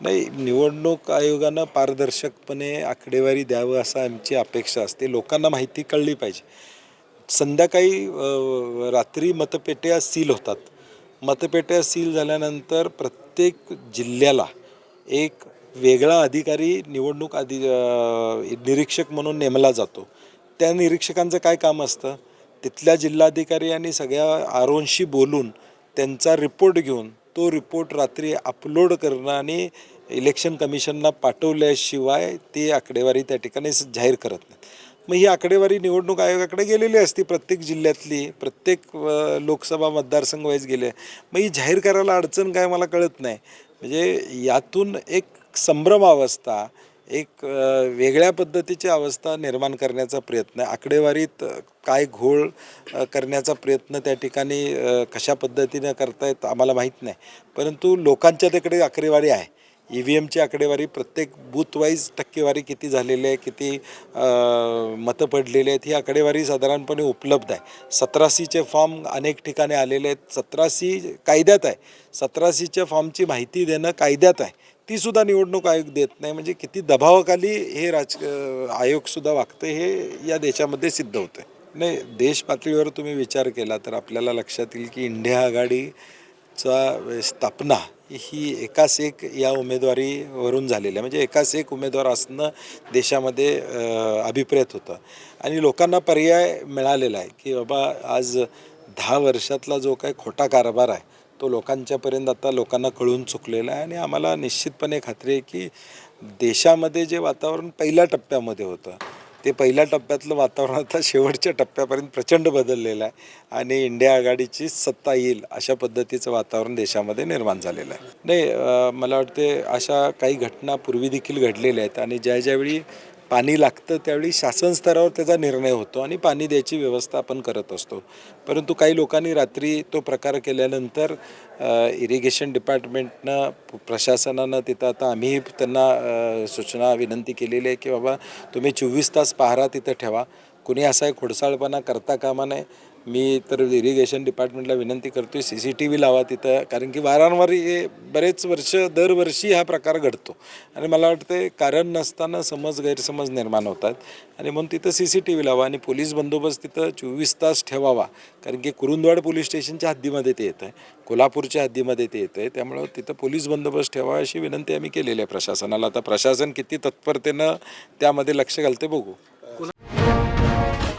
नाही निवडणूक आयोगानं पारदर्शकपणे आकडेवारी द्यावं असं आमची अपेक्षा असते. लोकांना माहिती कळली पाहिजे. संध्याकाळी रात्री मतपेट्या सील होतात. मतपेट्या सील झाल्यानंतर प्रत्येक जिल्ह्याला एक वेगळा अधिकारी निवडणूक अधि निरीक्षक म्हणून नेमला जातो. त्या निरीक्षकांचं काय काम असतं? तिथल्या जिल्हाधिकारी आणि सगळ्या आरोंशी बोलून त्यांचा रिपोर्ट घेऊन तो रिपोर्ट रात्री अपलोड करणं आणि इलेक्शन कमिशनला पाठवल्याशिवाय ती आकडेवारी त्या ठिकाणी जाहीर करत नाहीत. मग ही आकडेवारी निवडणूक आयोगाकडे गेलेली असती प्रत्येक जिल्ह्यातली प्रत्येक लोकसभा मतदारसंघ वाईज गेले. मग ही जाहीर करायला अडचण काय मला कळत नाही. म्हणजे यातून एक संभ्रमावस्था एक वेगळ्या पद्धतीची अवस्था निर्माण करण्याचा प्रयत्न आहे आकडेवारीत काय घोळ करण्याचा प्रयत्न त्या ठिकाणी कशा पद्धतीनं करतायत आम्हाला माहीत नाही. परंतु लोकांच्या तिकडे आकडेवारी आहे. ई व्ही एमची आकडेवारी प्रत्येक बूथवाईज टक्केवारी किती झालेली आहे किती मतं पडलेली आहेत ही आकडेवारी साधारणपणे उपलब्ध आहे. सतरासीचे फॉर्म अनेक ठिकाणी आलेले आहेत. सतरासी कायद्यात आहे. सतरासीच्या फॉर्मची माहिती देणं कायद्यात आहे. ती सुद्धा निवडणूक आयोग देत नाही. म्हणजे किती दबावाखाली हे राज आयोगसुद्धा वागतं हे या देशामध्ये सिद्ध होतं नाही देश पातळीवर तुम्ही विचार केला तर आपल्याला लक्षात येईल की इंडिया आघाडीचा स्थापना ही एकास एक या उमेदवारीवरून झालेली आहे. म्हणजे एकास एक उमेदवार असणं देशामध्ये अभिप्रेत होतं. आणि लोकांना पर्याय मिळालेला आहे की बाबा आज दहा वर्षातला जो काही खोटा कारभार आहे तो लोकांच्यापर्यंत आता लोकांना कळून चुकलेला आहे आणि आम्हाला निश्चितपणे खात्री आहे की देशामध्ये जे वातावरण पहिल्या टप्प्यामध्ये होतं ते पहिल्या टप्प्यातलं वातावरण आता शेवटच्या टप्प्यापर्यंत प्रचंड बदललेलं आहे आणि इंडिया आघाडीची सत्ता येईल अशा पद्धतीचं वातावरण देशामध्ये निर्माण झालेलं आहे. नाही मला वाटते अशा काही घटना पूर्वी देखील घडलेल्या आहेत आणि ज्या ज्यावेळी पाणी लागतं त्यावेळी शासन स्तरावर त्याचा निर्णय होतो आणि पाणी द्यायची व्यवस्था आपण करत असतो. परंतु काही लोकांनी रात्री तो प्रकार केल्यानंतर इरिगेशन डिपार्टमेंटनं प्रशासनानं तिथं आता आम्ही त्यांना सूचना विनंती केलेली आहे की बाबा तुम्ही चोवीस तास पहारा तिथं ठेवा. कुणी असा एक खोडसाळपणा करता कामा नये. मी तर इरिगेशन डिपार्टमेंटला विनंती करतोय सी सी टी व्ही लावा तिथं कारण की वारंवार हे बरेच वर्ष दरवर्षी हा प्रकार घडतो. आणि मला वाटतं कारण नसताना समज गैरसमज निर्माण होतात. आणि म्हणून तिथं सी सी टी व्ही लावा आणि पोलीस बंदोबस्त तिथं चोवीस तास ठेवावा. कारण की कुरुंदवाड पोलीस स्टेशनच्या हद्दीमध्ये ते येतं आहे कोल्हापूरच्या हद्दीमध्ये ते येतं आहे त्यामुळं तिथं पोलीस बंदोबस्त ठेवा अशी विनंती आम्ही केलेली आहे प्रशासनाला. आता प्रशासन किती तत्परतेनं त्यामध्ये लक्ष घालते बघू.